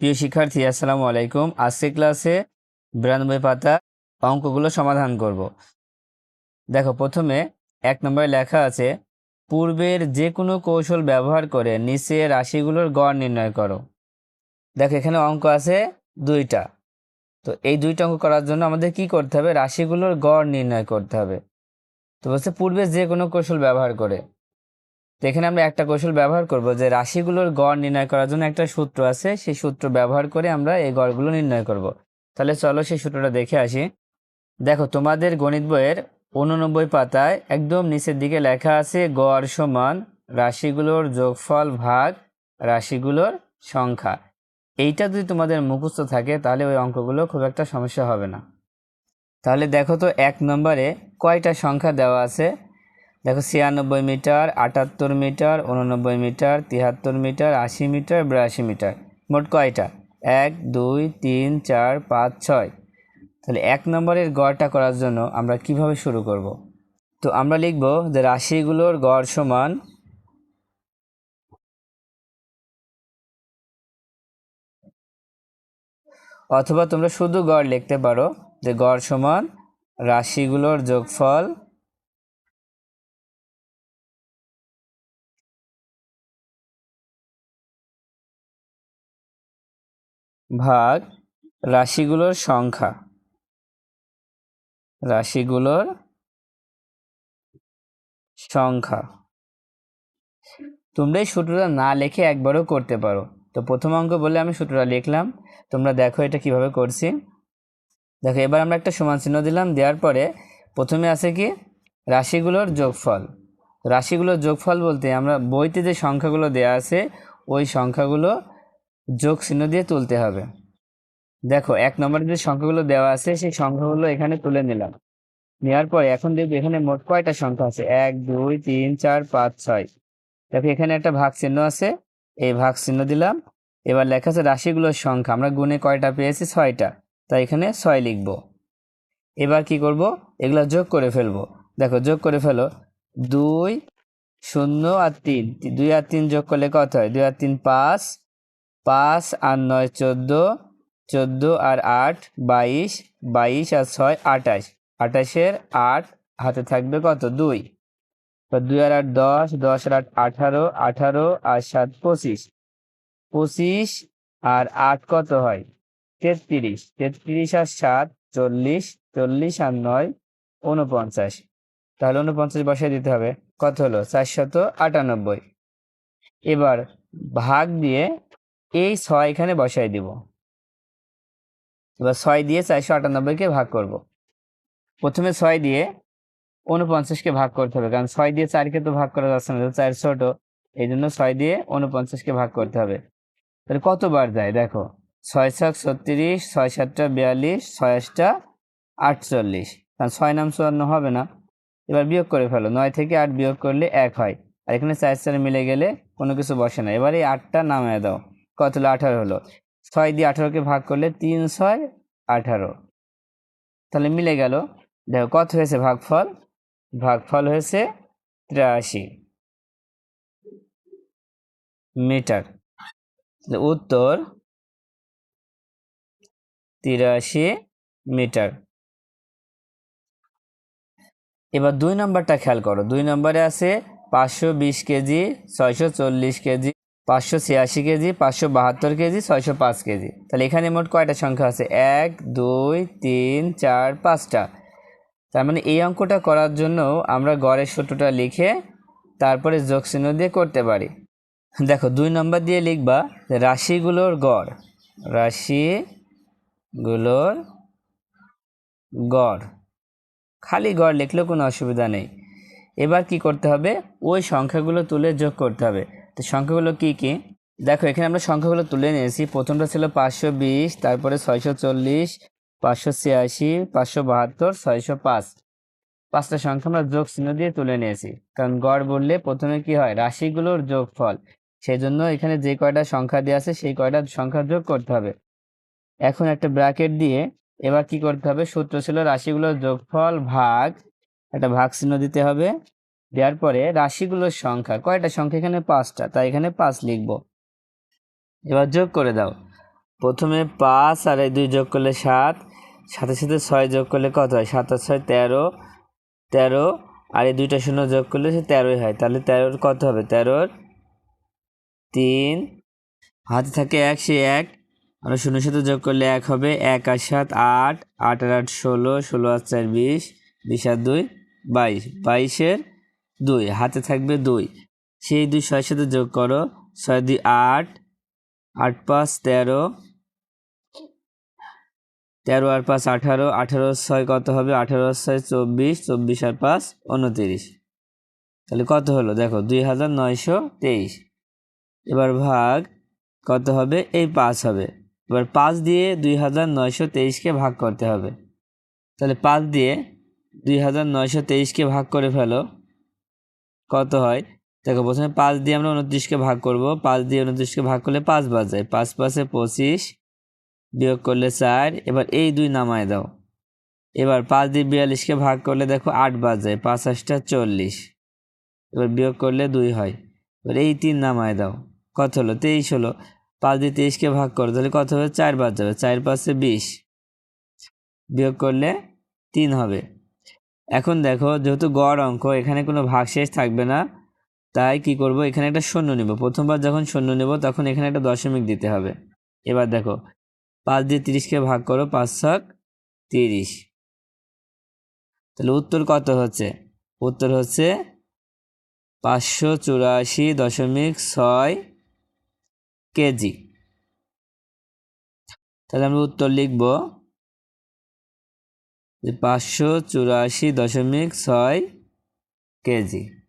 প্রিয় শিক্ষার্থী, আসসালামু আলাইকুম। আজকে ক্লাসে বিরানব্বই পাতা অঙ্কগুলো সমাধান করব। দেখো, প্রথমে এক নম্বরে লেখা আছে, পূর্বের যে কোনো কৌশল ব্যবহার করে নিচে রাশিগুলোর গড় নির্ণয় করো। দেখো, এখানে অঙ্ক আছে দুইটা। তো এই দুইটা অঙ্ক করার জন্য আমাদের কি করতে হবে? রাশিগুলোর গড় নির্ণয় করতে হবে। তো বলছে, পূর্বের যে কোনো কৌশল ব্যবহার করে এখানে আমরা একটা কৌশল ব্যবহার করব যে রাশিগুলোর গড় নির্ণয় করার জন্য একটা সূত্র আছে, সেই সূত্র ব্যবহার করে আমরা এই গড়গুলো নির্ণয় করব। তাহলে চলো সেই সূত্রটা দেখে আসি। দেখো, তোমাদের গণিত বইয়ের উননব্বই পাতায় একদম নিচের দিকে লেখা আছে, গড় সমান রাশিগুলোর যোগফল ভাগ রাশিগুলোর সংখ্যা। এইটা যদি তোমাদের মুখস্থ থাকে, তাহলে ওই অঙ্কগুলো খুব একটা সমস্যা হবে না। তাহলে দেখো তো এক নম্বরে কয়টা সংখ্যা দেওয়া আছে? দেখো ছিয়ানব্বই মিটার, আটাত্তর মিটার, উননব্বই মিটার তিয়াত্তর মিটার, আশি মিটার, বিরাশি মিটার। মোট কয়টা? এক, দুই, তিন, চার, পাঁচ, ছয়। তাহলে এক নম্বরের গড়টা করার জন্য আমরা কীভাবে শুরু করব? তো আমরা লিখব যে রাশিগুলোর গড় সমান অথবা তোমরা শুধু গড় লিখতে পারো যে গড় সমান রাশিগুলোর যোগফল ভাগ রাশিগুলোর সংখ্যা। রাশিগুলোর সংখ্যা। তোমরা এই সূত্রটা না লিখে একবারও করতে পারো। তো প্রথম অঙ্ক বলে আমি সূত্রটা লিখলাম। তোমরা দেখো এটা কীভাবে করছি। দেখো, এবার আমরা একটা সমান চিহ্ন দিলাম। দেওয়ার পরে প্রথমে আছে কি? রাশিগুলোর যোগফল। রাশিগুলোর যোগফল বলতে আমরা বইতে যে সংখ্যাগুলো দেওয়া আছে, ওই সংখ্যাগুলো যোগ চিহ্ন দিয়ে তুলতে হবে। দেখো, এক নম্বরে যে সংখ্যাগুলো দেওয়া আছে, সেই সংখ্যাগুলো এখানে তুলে নিলাম। নেওয়ার পরে এখন দেখব এখানে মোট কয়টা সংখ্যা আছে? এক, দুই, তিন, চার, পাঁচ, ছয়। দেখো, এখানে একটা ভাগ চিহ্ন আছে। এই ভাগ চিহ্ন দিলাম। এবার লেখা আছে রাশিগুলোর সংখ্যা। আমরা গুণে কয়টা পেয়েছি? ছয়টা। তাই এখানে ছয় লিখব। এবার কি করব? এগুলো যোগ করে ফেলব। দেখো, যোগ করে ফেলো। দুই, শূন্য আর তিন। দুই আর তিন যোগ করলে কত হয়? দুই আর তিন, পাঁচ। পাঁচ আর নয় চোদ্দ চোদ্দ আর আট, বাইশ বাইশ আর ছয় আটাশ আটাশের আট হাতে থাকবে কত? দুই। তো দুই আর আট দশ দশ আর আট আঠারো আঠারো আর সাত পঁচিশ। পঁচিশ আর আট কত হয়? তেত্রিশ। তেত্রিশ আর সাত, চল্লিশ। চল্লিশ আর নয় উনপঞ্চাশ তাহলে উনপঞ্চাশ বসায় দিতে হবে। কত হলো? চারশত আটানব্বই। এবার ভাগ দিয়ে এই ছয় এখানে বসাই দিব। এবার ছয় দিয়ে চারশো আটানব্বইকে ভাগ করব। প্রথমে ছয় দিয়ে উনপঞ্চাশকে ভাগ করতে হবে, কারণ ছয় দিয়ে চারকে তো ভাগ করা যাচ্ছে না চার ছোট, এই জন্য ছয় দিয়ে উনপঞ্চাশকে ভাগ করতে হবে। তাহলে কতবার যায়? দেখো, ছয় সাত ছত্রিশ, ছয় সাতটা বিয়াল্লিশ, ছয় আটটা আটচল্লিশ। কারণ ছয় নাম চুয়ান্ন হবে না। এবার বিয়োগ করে ফেলো, নয় থেকে আট বিয়োগ করলে এক হয়। আর এখানে চার চার মিলে গেলে কোনো কিছু বসে না। এবার এই আটটা নামিয়ে দাও। কত হলো আঠারো হলো। ছয় দিয়ে আঠারোকে ভাগ করলে তিন ছয়, আঠারো। তাহলে মিলে গেল। দেখো, কত হয়েছে ভাগফল? ভাগফল হয়েছে তিরাশি মিটার। উত্তর তিরাশি মিটার। এবার দুই নম্বরটা খেয়াল করো। দুই নম্বরে আছে পাঁচশো বিশ কেজি, ছয়শো চল্লিশ কেজি পাঁচশো ছিয়াশি কেজি, পাঁচশো বাহাত্তর কেজি, ছয়শো পাঁচ কেজি। তাহলে এখানে মোট কয়টা সংখ্যা আছে? এক, দুই, তিন, চার, পাঁচটা। তার মানে এই অঙ্কটা করার জন্য আমরা গড়ের সূত্রটা লিখে তারপরে যোগ চিহ্ন দিয়ে করতে পারি। দেখো, দুই নম্বর দিয়ে লিখবা রাশিগুলোর গড় রাশিগুলোর গড়। খালি গড় লিখলেও কোনো অসুবিধা নেই। এবার কি করতে হবে? ওই সংখ্যাগুলো তুলে যোগ করতে হবে। তো সংখ্যাগুলো কি কি? দেখো, এখানে আমরা সংখ্যাগুলো তুলে নিয়েছি। প্রথমটা ছিল পাঁচশো বিশ, তারপরে ছয়শো চল্লিশ, পাঁচশো ছিয়াশি, পাঁচশো বাহাত্তর, ছয়শো পাঁচ। পাঁচটা সংখ্যা আমরা যোগ চিহ্ন দিয়ে তুলে নিয়েছি। কারণ গড় বললে প্রথমে কি হয়? রাশিগুলোর যোগফল। সেই জন্য এখানে যে কয়টা সংখ্যা দেওয়া আছে, সেই কয়টা সংখ্যা যোগ করতে হবে। এখন একটা ব্র্যাকেট দিয়ে এবার কি করতে হবে? সূত্র ছিল রাশিগুলোর যোগফল ভাগ, একটা ভাগ চিহ্ন দিতে হবে। দেওয়ার পরে রাশিগুলোর সংখ্যা, কয়টা সংখ্যা? এখানে পাঁচটা, তাই এখানে পাঁচ লিখব। এবার যোগ করে দাও। প্রথমে পাঁচ আর এই দুই যোগ করলে সাত সাথে সাথে ছয় যোগ করলে কত হয়? সাত আর ছয় তেরো তেরো, আর এই দুইটা শূন্য যোগ করলে সে তেরোই হয়। তাহলে তেরোর কত হবে? তেরোর তিন। হাতে থাকে এক, সে এক। আমরা শূন্য সাথে যোগ করলে এক হবে। এক আর সাত, আট। আট আর আট, ষোলো। ষোলো আর চার, বিশ। বিশ আর দুই, বাইশ। বাইশের দুই, হাতে থাকবে দুই। সেই দুই ছয়ের সাথে যোগ করো। ছয়, দুই, আট। আট পাঁচ, তেরো। তেরো আর পাঁচ, আঠারো। আঠারো, ছয় কত হবে? আঠারো, ছয়, চব্বিশ। চব্বিশ আর পাঁচ, উনতিরিশ। তাহলে কত হলো? দেখো, দুই হাজার নয়শো তেইশ। এবার ভাগ কত হবে? এই পাঁচ হবে। এবার পাঁচ দিয়ে দুই হাজার নয়শো তেইশকে ভাগ করতে হবে। তাহলে পাঁচ দিয়ে দুই হাজার নয়শো তেইশকে ভাগ করে ফেলো। কত হয়? দেখো প্রথমে পাঁচ দিয়ে আমরা উনত্রিশকে ভাগ করব। পাঁচ দিয়ে উনত্রিশকে ভাগ করলে পাঁচ বাজায় পাঁচ পাঁচে পঁচিশ বিয়োগ করলে চার। এবার এই দুই নামায় দাও। এবার পাঁচ দিয়ে বিয়াল্লিশকে ভাগ করলে দেখো আট বাজায় পাঁচ আটটা চল্লিশ। এবার বিয়োগ করলে দুই হয়। এবার এই তিন নামায় দাও। কত হলো? তেইশ হলো। পাঁচ দিয়ে তেইশকে ভাগ করো, তাহলে কত হবে? চার বাদ যাবে চার পাঁচে বিশ বিয়োগ করলে তিন হবে। এখন দেখো, যেহেতু গড় অঙ্ক, এখানে কোনো ভাগশেষ থাকবে না। তাই কি করব? এখানে একটা শূন্য নেব। প্রথমবার যখন শূন্য নেব, তখন এখানে একটা দশমিক দিতে হবে। এবার দেখো, পাঁচ দিয়ে তিরিশকে ভাগ করো, পাঁচ ছক তিরিশ। তাহলে উত্তর কত হচ্ছে? উত্তর হচ্ছে পাঁচশো চুরাশি দশমিক ছয় কেজি। তাহলে আমরা উত্তর লিখব পাঁচশো চুরাশি দশমিক ছয় কেজি।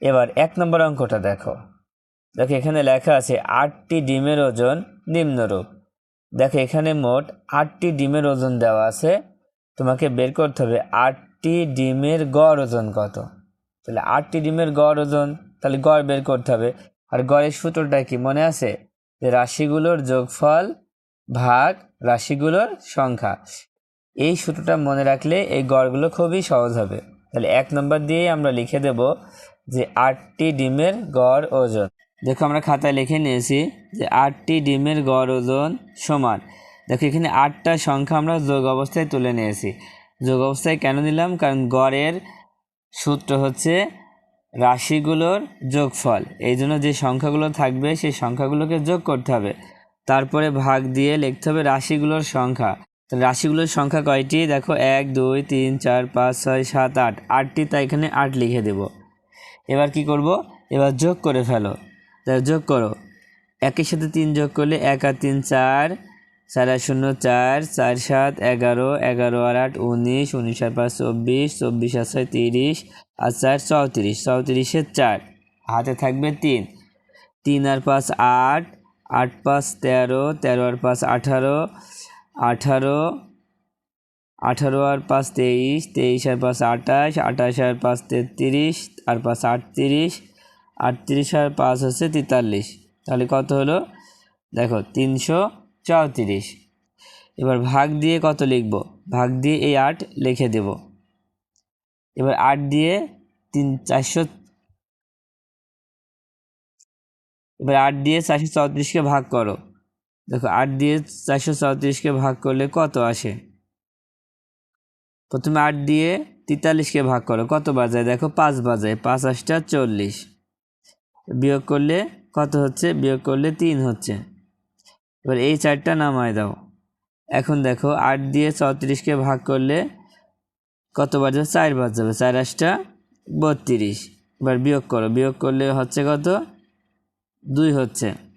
এবার এক নম্বর অঙ্কটা দেখো। দেখো, এখানে লেখা আছে আটটি ডিমের ওজন নিম্নরূপ। দেখো, এখানে মোট আটটি ডিমের ওজন দেওয়া আছে। তোমাকে বের করতে হবে আটটি ডিমের গড় ওজন কত। তাহলে আটটি ডিমের গড় ওজন, তাহলে গড় বের করতে হবে। আর গড়ের সূত্রটা কি মনে আছে? যে রাশিগুলোর যোগফল ভাগ রাশিগুলোর সংখ্যা। এই সূত্রটা মনে রাখলে এই গড়গুলো খুবই সহজ হবে। তাহলে এক নম্বর দিয়েই আমরা লিখে দেব যে আটটি ডিমের গড় ওজন। দেখো আমরা খাতায় লিখে নিয়েছি যে আটটি ডিমের গড় ওজন সমান। দেখো এখানে আটটা সংখ্যা আমরা যোগ অবস্থায় তুলে নিয়েছি। যোগ অবস্থায় কেন নিলাম? কারণ গড়ের সূত্র হচ্ছে রাশিগুলোর যোগফল। এই জন্য যে সংখ্যাগুলো থাকবে, সেই সংখ্যাগুলোকে যোগ করতে হবে। তারপরে ভাগ দিয়ে লিখতে হবে রাশিগুলোর সংখ্যা। তাহলে রাশিগুলোর সংখ্যা কয়টি? দেখো, এক, দুই, তিন, চার, পাঁচ, ছয়, সাত, আট। আটটি তাই এখানে আট লিখে দেব। এবার কি করব? এবার যোগ করে ফেলো। তাহলে যোগ করো। একের সাথে তিন যোগ করলে এক আর তিন চার চার আর শূন্য চার চার সাত, এগারো এগারো আর আট উনিশ উনিশ আর পাঁচ চব্বিশ চব্বিশ আর ছয় তিরিশ, আর চার চৌত্রিশ চৌত্রিশের চার। হাতে থাকবে তিন। তিন আর পাঁচ আট আট পাঁচ তেরো তেরো আর পাঁচ আঠারো আঠারো আঠারো আর পাঁচ তেইশ তেইশ আর পাঁচ আঠাশ আঠাশ আর পাঁচ তেত্রিশ, আর পাঁচ আটত্রিশ আটত্রিশ আর পাঁচ হচ্ছে তেতাল্লিশ। তাহলে কত হলো? দেখো, তিনশো চৌত্রিশ। এবার ভাগ দিয়ে কত লিখব? ভাগ দিয়ে এই আট লিখে দেব। এবার আট দিয়ে তিন, চারশো এবার আট দিয়ে চারশো চৌত্রিশকে ভাগ করো। দেখো আট দিয়ে চারশো চৌত্রিশকে ভাগ করলে কত আসে? প্রথমে আট দিয়ে তেতাল্লিশকে ভাগ করো, কত বাজায়? দেখো পাঁচ বাজায়, পাঁচ আটটা চল্লিশ। বিয়োগ করলে কত হচ্ছে? বিয়োগ করলে তিন হচ্ছে। এবার এই চারটা নামায় দাও। এখন দেখো আট দিয়ে চৌত্রিশকে ভাগ করলে কত বাজবে? চার বাজ যাবে চার আটটা বত্রিশ। এবার বিয়োগ করো, বিয়োগ করলে হচ্ছে কত? দুই হচ্ছে।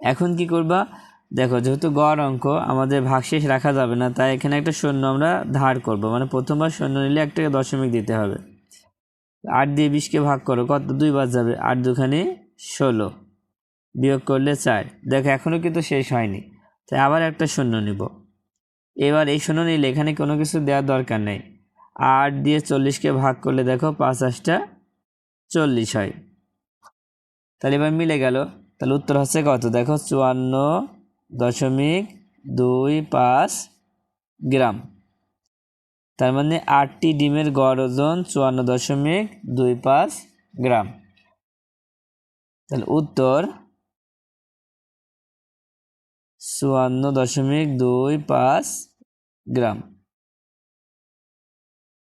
এখন কি করবা? দেখো, যেহেতু গড় অঙ্ক, আমাদের ভাগশেষ রাখা যাবে না, তাই এখানে একটা শূন্য আমরা ধার করব। মানে প্রথমবার শূন্য নিলে একটা দশমিক দিতে হবে। আট দিয়ে বিশকে ভাগ করো, কত? দুই বাদ যাবে। আট দুখানে ষোলো। বিয়োগ করলে চার। দেখো এখনও কিন্তু শেষ হয়নি। তাই আবার একটা শূন্য নিব। এবার এই শূন্য নিলে এখানে কোনো কিছু দেওয়ার দরকার নেই। আট দিয়ে চল্লিশকে ভাগ করলে দেখো, পাঁচ আটটা চল্লিশ হয়। তাহলে এবার মিলে গেল। তাহলে উত্তর হচ্ছে কত? দেখো, চুয়ান্ন দশমিক দুই পাঁচ গ্রাম। তার মানে আটটি ডিমের গড় ওজন চুয়ান্ন দশমিক দুই পাঁচ গ্রাম। তাহলে উত্তর, চুয়ান্ন দশমিক দুই পাঁচ গ্রাম।